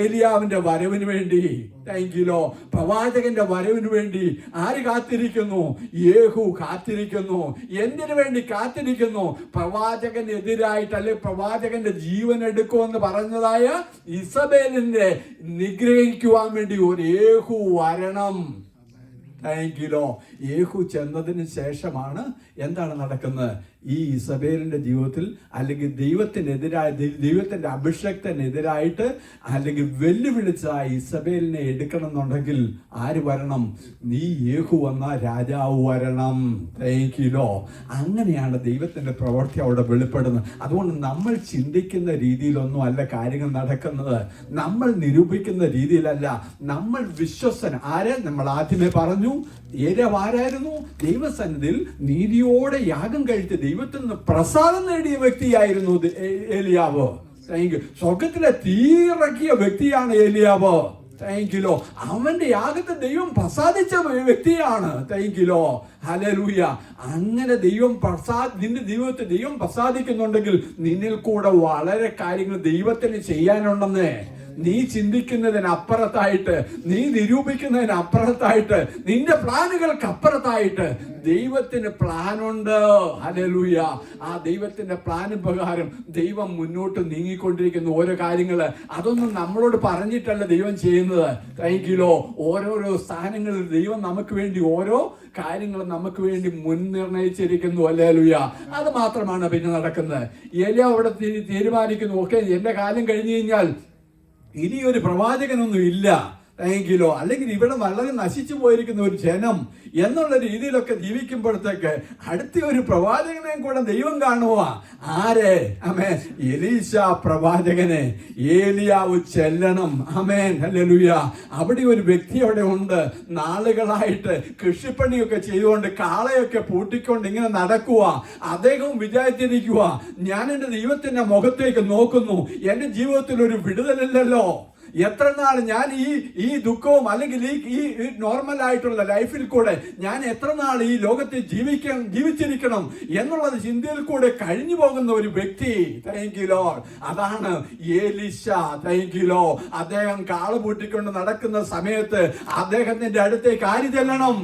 ഏലിയാവിന്റെ വരവിന് വേണ്ടി. താങ്കിലോ പ്രവാചകന്റെ വരവിന് വേണ്ടി ആര് കാത്തിരിക്കുന്നു? യേഹു കാത്തിരിക്കുന്നു. എന്തിനു വേണ്ടി കാത്തിരിക്കുന്നു? പ്രവാചകനെതിരായിട്ട് അല്ലെ പ്രവാചകന്റെ ജീവൻ എടുക്കുമെന്ന് പറഞ്ഞതായ ഇസബേലിന്റെ നിഗ്രഹിക്കുവാൻ വേണ്ടി ഒരു യേഹു വരണം. താങ്കിലോ യേഹു ചെന്നതിന് ശേഷമാണ് എന്താണ് നടക്കുന്നത്? ഈ ഇസബേലിന്റെ ജീവിതത്തിൽ അല്ലെങ്കിൽ ദൈവത്തിനെതിരായ ദൈവത്തിന്റെ അഭിഷക്തനെതിരായിട്ട് അല്ലെങ്കിൽ വെല്ലുവിളിച്ച ഇസബേലിനെ എടുക്കണം എന്നുണ്ടെങ്കിൽ ആര് വരണം? നീ യേഹു വന്ന രാജാവ് വരണം. തേക്കിലോ അങ്ങനെയാണ് ദൈവത്തിന്റെ പ്രവൃത്തി അവിടെ വെളിപ്പെടുന്നത്. അതുകൊണ്ട് നമ്മൾ ചിന്തിക്കുന്ന രീതിയിലൊന്നും അല്ല കാര്യങ്ങൾ നടക്കുന്നത്. നമ്മൾ നിരൂപിക്കുന്ന രീതിയിലല്ല. നമ്മൾ വിശ്വസൻ ആരെ? നമ്മൾ ആദ്യമേ പറഞ്ഞു. ഏരവാരായിരുന്നു ദൈവസന്നിധിയിൽ നീതിയോടെ യാഗം കഴിച്ച് ദൈവത്തിൽ നിന്ന് പ്രസാദം നേടിയ വ്യക്തിയായിരുന്നു ഏലിയാവോ. താങ്ക് സ്വർഗത്തിലെ തീയിറക്കിയ വ്യക്തിയാണ് ഏലിയാവ്. താങ്കിലോ അവന്റെ യാഗത്തെ ദൈവം പ്രസാദിച്ച വ്യക്തിയാണ്. താങ്കിലോ ഹലലൂയ അങ്ങനെ ദൈവം പ്രസാദ് നിന്റെ ദൈവത്തെ ദൈവം പ്രസാദിക്കുന്നുണ്ടെങ്കിൽ നിന്നിൽ കൂടെ വളരെ കാര്യങ്ങൾ ദൈവത്തിന് ചെയ്യാനുണ്ടെന്നേ. നീ ചിന്തിക്കുന്നതിനപ്പുറത്തായിട്ട് നീ നിരൂപിക്കുന്നതിനപ്പുറത്തായിട്ട് നിന്റെ പ്ലാനുകൾക്ക് അപ്പുറത്തായിട്ട് ദൈവത്തിന് പ്ലാനുണ്ട്. ഹലലൂയ ആ ദൈവത്തിന്റെ പ്ലാന് പ്രകാരം ദൈവം മുന്നോട്ട് നീങ്ങിക്കൊണ്ടിരിക്കുന്ന. ഓരോ കാര്യങ്ങൾ അതൊന്നും നമ്മളോട് പറഞ്ഞിട്ടല്ല ദൈവം ചെയ്യുന്നത്. കഴിക്കിലോ ഓരോരോ സ്ഥാനങ്ങളിൽ ദൈവം നമുക്ക് വേണ്ടി ഓരോ കാര്യങ്ങൾ നമുക്ക് വേണ്ടി മുൻനിർണയിച്ചിരിക്കുന്നു അല്ലേലുയ അത് മാത്രമാണ് പിന്നെ നടക്കുന്നത്. ഏലിയ അവിടെ തീരുമാനിക്കുന്നു. ഓക്കെ എന്റെ കാലം കഴിഞ്ഞു കഴിഞ്ഞാൽ ഇനി ഒരു പ്രവാചകനൊന്നും ഇല്ല. എങ്കിലോ അല്ലെങ്കിൽ ഇവിടെ വളരെ നശിച്ചു പോയിരിക്കുന്ന ഒരു ജനം എന്നുള്ള രീതിയിലൊക്കെ ജീവിക്കുമ്പോഴത്തേക്ക് അടുത്ത ഒരു പ്രവാചകനെയും കൂടെ ദൈവം കാണുക ആരെ? അമേ എലീശ പ്രവാചകനെ. ഏലിയാവ് ചെല്ലണം. അമേൻ ഹല്ലേലൂയ. അവിടെ ഒരു വ്യക്തി അവിടെ ഉണ്ട്. നാളുകളായിട്ട് കൃഷിപ്പണിയൊക്കെ ചെയ്തുകൊണ്ട് കാളയൊക്കെ പൂട്ടിക്കൊണ്ട് ഇങ്ങനെ നടക്കുക അദ്ദേഹവും വിചാരിച്ചിരിക്കുക ഞാൻ എന്റെ ദൈവത്തിന്റെ മുഖത്തേക്ക് നോക്കുന്നു. എന്റെ ജീവിതത്തിൽ ഒരു വിടുതലില്ലല്ലോ. എത്ര നാൾ ഞാൻ ഈ ഈ ദുഃഖവും അല്ലെങ്കിൽ ഈ ഈ നോർമൽ ആയിട്ടുള്ള ലൈഫിൽ കൂടെ ഞാൻ എത്ര നാൾ ഈ ലോകത്തെ ജീവിക്കാൻ ജീവിച്ചിരിക്കണം എന്നുള്ളത് ചിന്തയിൽ കൂടെ കഴിഞ്ഞു പോകുന്ന ഒരു വ്യക്തി. താങ്ക് യു ലോഡ് അതാണ് ഏലിശ താങ്ക് യു ലോ അദ്ദേഹം കാൾ പൂട്ടിക്കൊണ്ട് നടക്കുന്ന സമയത്ത് അദ്ദേഹത്തിന്റെ അടുത്തേക്ക് ആര് ചെല്ലണം?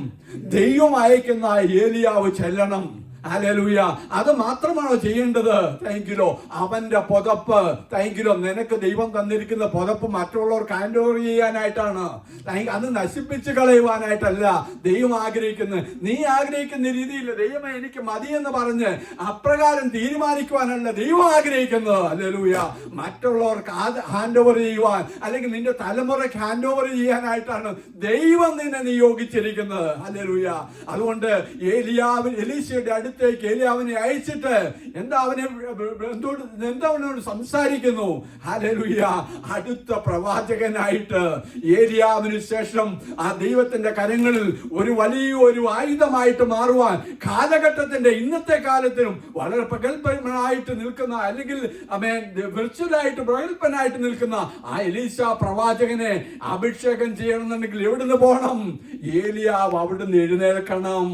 ദൈവം അയക്കുന്ന ഏലിയാവ് ചെല്ലണം. ഹല്ലേലൂയ അത് മാത്രമാണോ ചെയ്യേണ്ടത്? താങ്കിലോ അവന്റെ പുതപ്പ്. താങ്കിലോ നിനക്ക് ദൈവം തന്നിരിക്കുന്ന പുതപ്പ് മറ്റുള്ളവർക്ക് ഹാൻഡ് ഓവർ ചെയ്യാനായിട്ടാണ് അത് നശിപ്പിച്ച് കളയുവാനായിട്ടല്ല ദൈവം ആഗ്രഹിക്കുന്നത് നീ ആഗ്രഹിക്കുന്ന രീതിയിൽ ദൈവം എനിക്ക് മതി എന്ന് പറഞ്ഞ് അപ്രകാരം തീരുമാനിക്കുവാനല്ല ദൈവം ആഗ്രഹിക്കുന്നത്. ഹല്ലേലൂയ മറ്റുള്ളവർക്ക് ഹാൻഡ് ഓവർ ചെയ്യുവാൻ അല്ലെങ്കിൽ നിന്റെ തലമുറയ്ക്ക് ഹാൻഡ് ഓവർ ചെയ്യാനായിട്ടാണ് ദൈവം നിന്നെ നിയോഗിച്ചിരിക്കുന്നത്. ഹല്ലേലൂയ അതുകൊണ്ട് ഏലിയാവ് എലീശയുടെ അടുത്തേക്ക് അവനെ അയച്ചിട്ട് എന്താ അവനെ എന്തോട് എന്താ അവനോട് സംസാരിക്കുന്നു? ഹലലുയ അടുത്ത പ്രവാചകനായിട്ട് ഏലിയാവിന് ശേഷം ആ ദൈവത്തിന്റെ കരങ്ങളിൽ ഒരു വലിയ ഒരു ആയുധമായിട്ട് മാറുവാൻ കാലഘട്ടത്തിന്റെ ഇന്നത്തെ കാലത്തിനും വളരെ പ്രഗത്ഭനായിട്ട് നിൽക്കുന്ന അല്ലെങ്കിൽ വിർച്വലായിട്ട് പ്രഗത്ഭനായിട്ട് നിൽക്കുന്ന ആ എലീശ പ്രവാചകനെ അഭിഷേകം ചെയ്യണമെന്നുണ്ടെങ്കിൽ എവിടുന്ന് പോകണം ഏലിയാവ് അവിടുന്ന് എഴുന്നേൽക്കണം.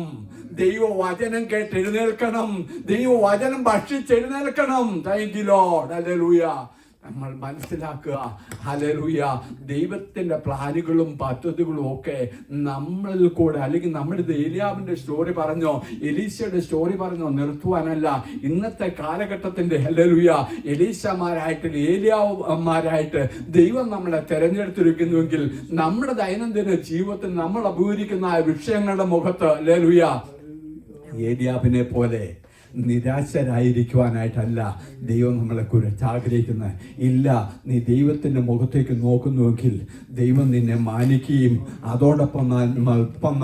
ദൈവവചനം കേട്ട് എഴുന്നേൽക്കണം ദൈവവചനം ഭക്ഷിച്ചെഴുന്നേൽക്കണം. താങ്ക് യു ലോഡ് ഹല്ലേലൂയ നമ്മൾ മനസ്സിലാക്കുക. ഹലലുയ ദൈവത്തിന്റെ പ്ലാനുകളും പദ്ധതികളും ഒക്കെ നമ്മളിൽ കൂടെ അല്ലെങ്കിൽ നമ്മുടെ ഏലിയാവിന്റെ സ്റ്റോറി പറഞ്ഞോ എലീശയുടെ സ്റ്റോറി പറഞ്ഞോ നിർത്തുവാനല്ല. ഇന്നത്തെ കാലഘട്ടത്തിന്റെ ഹലലുയ എലീശമാരായിട്ട് ഏലിയാവന്മാരായിട്ട് ദൈവം നമ്മളെ തെരഞ്ഞെടുത്തിരിക്കുന്നുവെങ്കിൽ നമ്മുടെ ദൈനംദിന ജീവിതത്തിൽ നമ്മൾ അഭിമുഖിക്കുന്ന ആ വിഷയങ്ങളുടെ മുഖത്ത് ഹല്ലേലൂയ ഏലിയാവിനെ പോലെ നിരാശരായിരിക്കുവാനായിട്ടല്ല ദൈവം നമ്മളെ കുറിച്ച് ആഗ്രഹിക്കുന്നത്. ഇല്ല നീ ദൈവത്തിന്റെ മുഖത്തേക്ക് നോക്കുന്നുവെങ്കിൽ ദൈവം നിന്നെ മാനിക്കുകയും അതോടൊപ്പം ഒപ്പം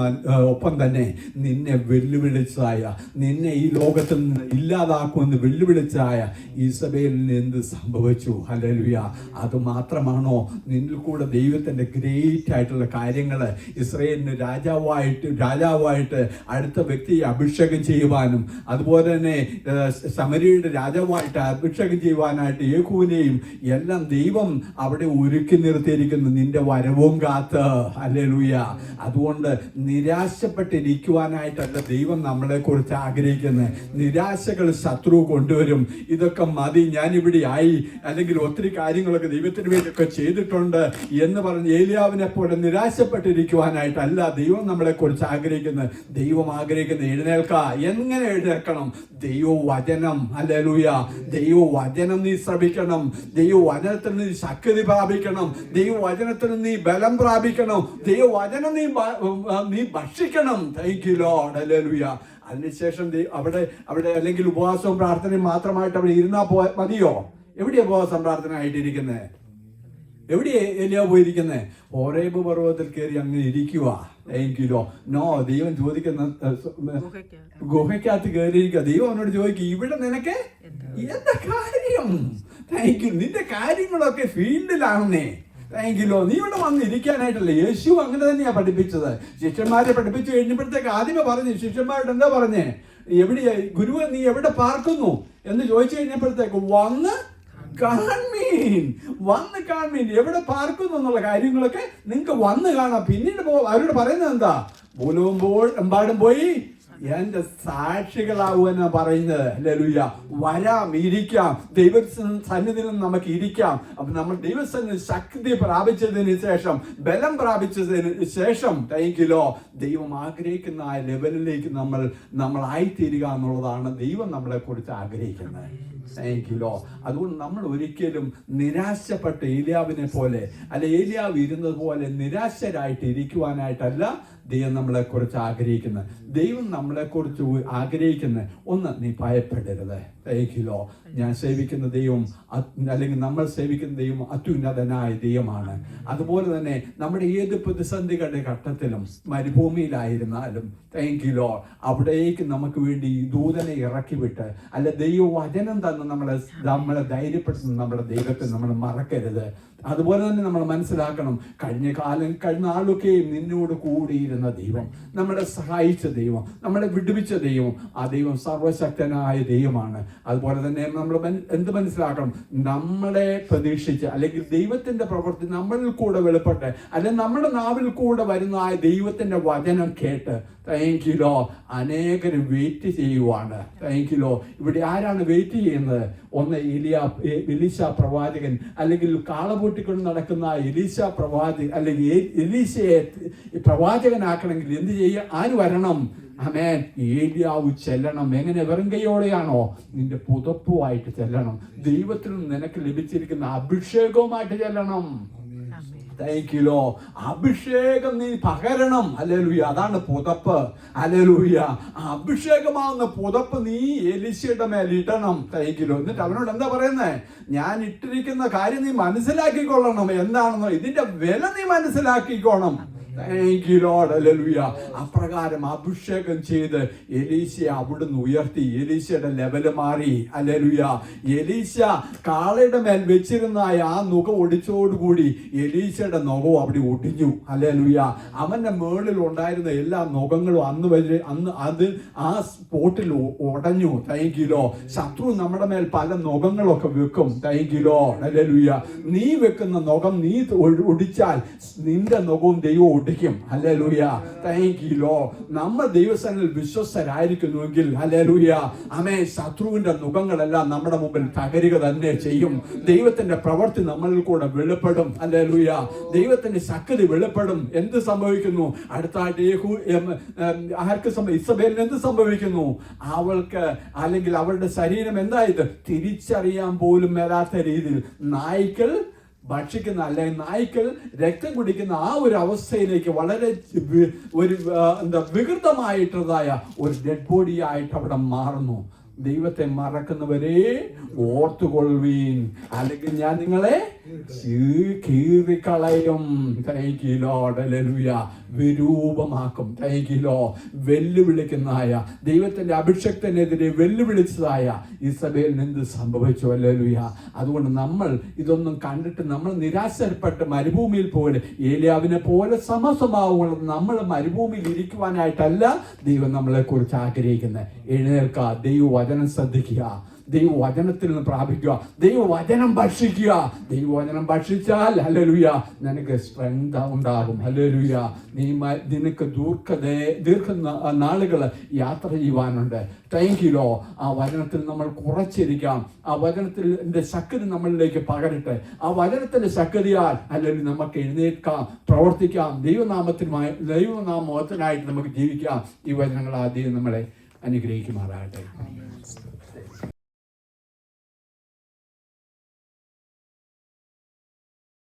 ഒപ്പം തന്നെ നിന്നെ വെല്ലുവിളിച്ചായ നിന്നെ ഈ ലോകത്തിൽ നിന്ന് ഇല്ലാതാക്കുമെന്ന് വെല്ലുവിളിച്ചായ ഈസബേലിന് എന്ത് സംഭവിച്ചു? ഹലലുയ അത് മാത്രമാണോ? നിന്നിൽ കൂടെ ദൈവത്തിന്റെ ഗ്രേറ്റ് ആയിട്ടുള്ള കാര്യങ്ങൾ ഇസ്രയേലിന് രാജാവായിട്ട് രാജാവായിട്ട് അടുത്ത വ്യക്തിയെ അഭിഷേകം ചെയ്യുവാനും അതുപോലെ തന്നെ സമരിയുടെ രാജാവായിട്ട് അഭിഷേകം ചെയ്യുവാനായിട്ട് യേഹുവിനെയും എല്ലാം ദൈവം അവിടെ ഒരുക്കി നിർത്തിയിരിക്കുന്നു. നിന്റെ വരവും കാത്ത്. ഹല്ലേലൂയ. അതുകൊണ്ട് നിരാശപ്പെട്ടിരിക്കുവാനായിട്ടല്ല ദൈവം നമ്മളെ കുറിച്ച് ആഗ്രഹിക്കുന്നത് നിരാശകൾ ശത്രു കൊണ്ടുവരും. ഇതൊക്കെ മതി. ഞാനിവിടെ ആയി. അല്ലെങ്കിൽ ഒത്തിരി കാര്യങ്ങളൊക്കെ ദൈവത്തിന് വേണ്ടിയൊക്കെ ചെയ്തിട്ടുണ്ട് എന്ന് പറഞ്ഞ് ഏലിയാവിനെ പോലെ നിരാശപ്പെട്ടിരിക്കുവാനായിട്ടല്ല ദൈവം നമ്മളെ കുറിച്ച് ആഗ്രഹിക്കുന്നത് ദൈവം ആഗ്രഹിക്കുന്നത് എഴുന്നേൽക്ക. എങ്ങനെ എഴുന്നേൽക്കണം? ദൈവ വചനം ദൈവവചനം ദൈവ വചനം നീ ശ്രമിക്കണം. ദൈവ വചനത്തിൽ നീ ശക്തി പ്രാപിക്കണം. ദൈവ വചനത്തിൽ നീ ബലം പ്രാപിക്കണം. ദൈവ വചനം നീ നീ ഭക്ഷിക്കണം. ലോഡ് അല്ലേലൂയ അതിനുശേഷം അവിടെ അവിടെ അല്ലെങ്കിൽ ഉപവാസവും പ്രാർത്ഥനയും മാത്രമായിട്ട് അവിടെ ഇരുന്നാ പോ മതിയോ? എവിടെയാ ഉപവാസം പ്രാർത്ഥന ആയിട്ടിരിക്കുന്നത് എവിടെയാ എലിയാ പോയിരിക്കുന്നത് ഓരേബ് പർവതത്തിൽ കയറി അങ്ങ് ഇരിക്കുക എങ്കിലോ നോ ദൈവം ചോദിക്കുന്ന ഗുഹയ്ക്കകത്ത് കയറിയിരിക്കുക. ദൈവം അവനോട് ചോദിക്കും ഇവിടെ നിനക്ക് എന്താ? കാര്യം? താങ്ക് യു നിന്റെ കാര്യങ്ങളൊക്കെ ഫീൽഡിലാണെന്നേ. താങ്ക് യു നീ ഇവിടെ വന്നിരിക്കാനായിട്ടല്ലേ? യേശു അങ്ങനെ തന്നെയാ പഠിപ്പിച്ചത്. ശിഷ്യന്മാരെ പഠിപ്പിച്ചു കഴിഞ്ഞപ്പോഴത്തേക്ക് ആദ്യമേ പറഞ്ഞു ശിഷ്യന്മാരോട് എന്താ പറഞ്ഞേ? എവിടെയാ ഗുരുവ നീ എവിടെ പാർക്കുന്നു? എന്ന് ചോദിച്ചു കഴിഞ്ഞപ്പോഴത്തേക്ക് വന്ന് കാൺമീൻ. വന്ന് കാൺമീൻ. എവിടെ പാർക്കുന്നു എന്നുള്ള കാര്യങ്ങളൊക്കെ നിങ്ങൾക്ക് വന്ന് കാണാം. പിന്നീട് പോ അവരോട് പറയുന്നത് എന്താ? പോൾ എമ്പാടും പോയി. എന്റെ സാക്ഷികളാവുമെന്നാ പറയുന്നത്. ലലുയ വരാം ഇരിക്കാം. ദൈവ സന്നിധിയിൽ നമുക്ക് ഇരിക്കാം. അപ്പൊ നമ്മൾ ദൈവസന്നിധി ശക്തി പ്രാപിച്ചതിന് ശേഷം ബലം പ്രാപിച്ചതിന് ശേഷം തൈകിലോ ദൈവം ആഗ്രഹിക്കുന്ന ആ ലെവലിലേക്ക് നമ്മൾ നമ്മളായിത്തീരുക എന്നുള്ളതാണ് ദൈവം നമ്മളെ കുറിച്ച് ആഗ്രഹിക്കുന്നത്. അതുകൊണ്ട് നമ്മൾ ഒരിക്കലും നിരാശപ്പെട്ട ഏലിയാവിനെ പോലെ അല്ലെ ഏലിയാവ് ഇരുന്നത് പോലെ നിരാശരായിട്ട് ഇരിക്കുവാനായിട്ടല്ല ദൈവം നമ്മളെ കുറിച്ച് ആഗ്രഹിക്കുന്നത് ദൈവം നമ്മളെ കുറിച്ച് ആഗ്രഹിക്കുന്നത് ഒന്ന് നീ ഭയപ്പെടരുത്. സ്നേഹിക്കില്ലോ ഞാൻ സേവിക്കുന്ന ദൈവം അല്ലെങ്കിൽ നമ്മൾ സേവിക്കുന്ന ദൈവം അത്യുന്നതനായ ദൈവമാണ്. അതുപോലെ തന്നെ നമ്മുടെ ഏത് പ്രതിസന്ധികളുടെ ഘട്ടത്തിലും മരുഭൂമിയിലായിരുന്നാലും ലോ അവിടേക്ക് നമുക്ക് വേണ്ടി ദൂതനെ ഇറക്കി വിട്ട് അല്ല ദൈവവചനം തന്നെ നമ്മളെ നമ്മളെ ധൈര്യപ്പെടുത്തുന്ന നമ്മുടെ ദൈവത്തെ നമ്മൾ മറക്കരുത്. അതുപോലെ തന്നെ നമ്മൾ മനസ്സിലാക്കണം കഴിഞ്ഞ കാലം കഴിഞ്ഞ ആളൊക്കെയും നിന്നോട് കൂടിയിരുന്ന ദൈവം നമ്മളെ സഹായിച്ച ദൈവം നമ്മളെ വിടുവിച്ച ദൈവം ആ ദൈവം സർവശക്തനായ ദൈവമാണ്. അതുപോലെ തന്നെ നമ്മൾ എന്ത് മനസ്സിലാക്കണം? നമ്മളെ പ്രതീക്ഷിച്ച് അല്ലെങ്കിൽ ദൈവത്തിന്റെ പ്രവൃത്തി നമ്മളിൽ കൂടെ വെളിപ്പെട്ട് അല്ലെങ്കിൽ നമ്മുടെ നാവിൽ കൂടെ വരുന്ന ആ ദൈവത്തിന്റെ വചനം കേട്ട് താങ്കിലോ അനേകർ വെയിറ്റ് ചെയ്യുവാണ്. താങ്കിലോ ഇവിടെ ആരാണ് വെയിറ്റ് ചെയ്യുന്നത്? ഒന്ന് എലിയ എ- എലീശ പ്രവാചകൻ അല്ലെങ്കിൽ കാളപൂട്ടിക്കൊണ്ട് നടക്കുന്ന എലീശ പ്രവാചകൻ അല്ലെങ്കിൽ എലീശയെ പ്രവാചകനാക്കണമെങ്കിൽ എന്ത് ചെയ്യുക ആര് വരണം? അമേൻ ഏലിയാവ് ചെല്ലണം. എങ്ങനെ? വെറും കൈയോടെയാണോ നിന്റെ പുതപ്പുമായിട്ട് ചെല്ലണം. ദൈവത്തിൽ നിനക്ക് ലഭിച്ചിരിക്കുന്ന അഭിഷേകവുമായിട്ട് ചെല്ലണം. തൈക്കിലോ. അഭിഷേകം നീ പകരണം. അല്ലേലൂയ അതാണ് പുതപ്പ്. അല്ലേലൂയ അഭിഷേകമാകുന്ന പുതപ്പ് നീ എലിശയുടെ മേൽ ഇടണം തൈക്കിലോ. എന്നിട്ട് അവനോട് എന്താ പറയുന്നേ? ഞാൻ ഇട്ടിരിക്കുന്ന കാര്യം നീ മനസ്സിലാക്കിക്കൊള്ളണം. എന്താണെന്നോ? ഇതിന്റെ വില നീ മനസ്സിലാക്കിക്കോണം. അപ്രകാരം അഭിഷേകം ചെയ്ത് എലീശ അവിടുന്ന് ഉയർത്തി എലീശയുടെ ലെവൽ മാറി. അലലുയ എലീശ കാളയുടെ മേൽ വെച്ചിരുന്ന ആ നുഖം ഒടിച്ചോടുകൂടി എലീശയുടെ നുഖവും അവിടെ ഒടിഞ്ഞു. അലലുയ അവന്റെ മേളിൽ ഉണ്ടായിരുന്ന എല്ലാ നുഖങ്ങളും അന്ന് വരെ അന്ന് അത് ആ സ്പോട്ടിൽ ഉടഞ്ഞു തൈകിലോ ശത്രു നമ്മുടെ മേൽ പല നുഖങ്ങളൊക്കെ വെക്കും. തൈകിലോ അലലുയ നീ വെക്കുന്ന നുഖം നീ ഒടിച്ചാൽ നിന്റെ നുഖവും ദൈവം ഒടിക്കും അല്ലേലൂയ താങ്ക് യു ലോ നമ്മൾ ദൈവസനിൽ വിശ്വസ്തരായിരിക്കുന്നുവെങ്കിൽ അല്ലേലൂയ അമേ ശത്രുവിന്റെ മുഖങ്ങളെല്ലാം നമ്മുടെ മുമ്പിൽ തകരുക തന്നെ ചെയ്യും. ദൈവത്തിന്റെ പ്രവൃത്തി നമ്മളിൽ കൂടെ വെളിപ്പെടും. അല്ലേലൂയ ദൈവത്തിന്റെ ശക്തി വെളിപ്പെടും. എന്ത് സംഭവിക്കുന്നു? അടുത്ത ആർക്ക് ഇസബേലിന് എന്ത് സംഭവിക്കുന്നു? അവൾക്ക് അല്ലെങ്കിൽ അവളുടെ ശരീരം എന്തായത്? തിരിച്ചറിയാൻ പോലും മേലാത്ത രീതിയിൽ നായ്ക്കൾ ഭക്ഷിക്കുന്ന അല്ലെങ്കിൽ നായ്ക്കൾ രക്തം കുടിക്കുന്ന ആ ഒരു അവസ്ഥയിലേക്ക് വളരെ ഒരു എന്താ വികൃതമായിട്ടുള്ളതായ ഒരു ഡെഡ് ബോഡി ആയിട്ട് അവിടെ മാറുന്നു. ദൈവത്തെ മറക്കുന്നവരെ ഓർത്തുകൊള്ളുവീൻ. അല്ലെങ്കിൽ ഞാൻ നിങ്ങളെ കീറിക്കളയും തൈകിലോ ഡലലുയ വിരൂപമാക്കും. തൈകിലോ വെല്ലുവിളിക്കുന്നതായ ദൈവത്തിന്റെ അഭിഷക്തനെതിരെ വെല്ലുവിളിച്ചതായ ഇസബേലിന് എന്ത് സംഭവിച്ചു? അല്ലലുയ അതുകൊണ്ട് നമ്മൾ ഇതൊന്നും കണ്ടിട്ട് നമ്മൾ നിരാശപ്പെട്ട് മരുഭൂമിയിൽ പോലെ ഏലിയാവിനെ പോലെ സമസ്വഭാവങ്ങൾ നമ്മൾ മരുഭൂമിയിൽ ഇരിക്കുവാനായിട്ടല്ല ദൈവം നമ്മളെ കുറിച്ച് ആഗ്രഹിക്കുന്നത്. എഴുന്നേൽക്കുക ദൈവവചനം ശ്രദ്ധിക്കുക. ദൈവവചനത്തിൽ നിന്ന് പ്രാപിക്കുക. ദൈവവചനം ഭക്ഷിക്കുക. ദൈവവചനം ഭക്ഷിച്ചാൽ ഹലലുയ നിനക്ക് സ്ട്രെങ്ത് ഉണ്ടാകും. ഹലലുയ നീ നിനക്ക് ദീർഘ ദീർഘ നാളുകൾ യാത്ര ചെയ്യുവാനുണ്ട്. താങ്കിലോ ആ വചനത്തിൽ നമ്മൾ കുറച്ചിരിക്കാം. ആ വചനത്തിന്റെ ശക്തി നമ്മളിലേക്ക് പകരട്ടെ. ആ വചനത്തിന്റെ ശക്തിയാൽ അല്ലെങ്കിൽ നമുക്ക് എഴുന്നേൽക്കാം പ്രവർത്തിക്കാം. ദൈവനാമത്തിനുമായി ദൈവനാമത്തിനായിട്ട് നമുക്ക് ജീവിക്കാം. ഈ വചനങ്ങൾ ആദ്യം നമ്മളെ അനുഗ്രഹിക്കുമാറാകട്ടെ.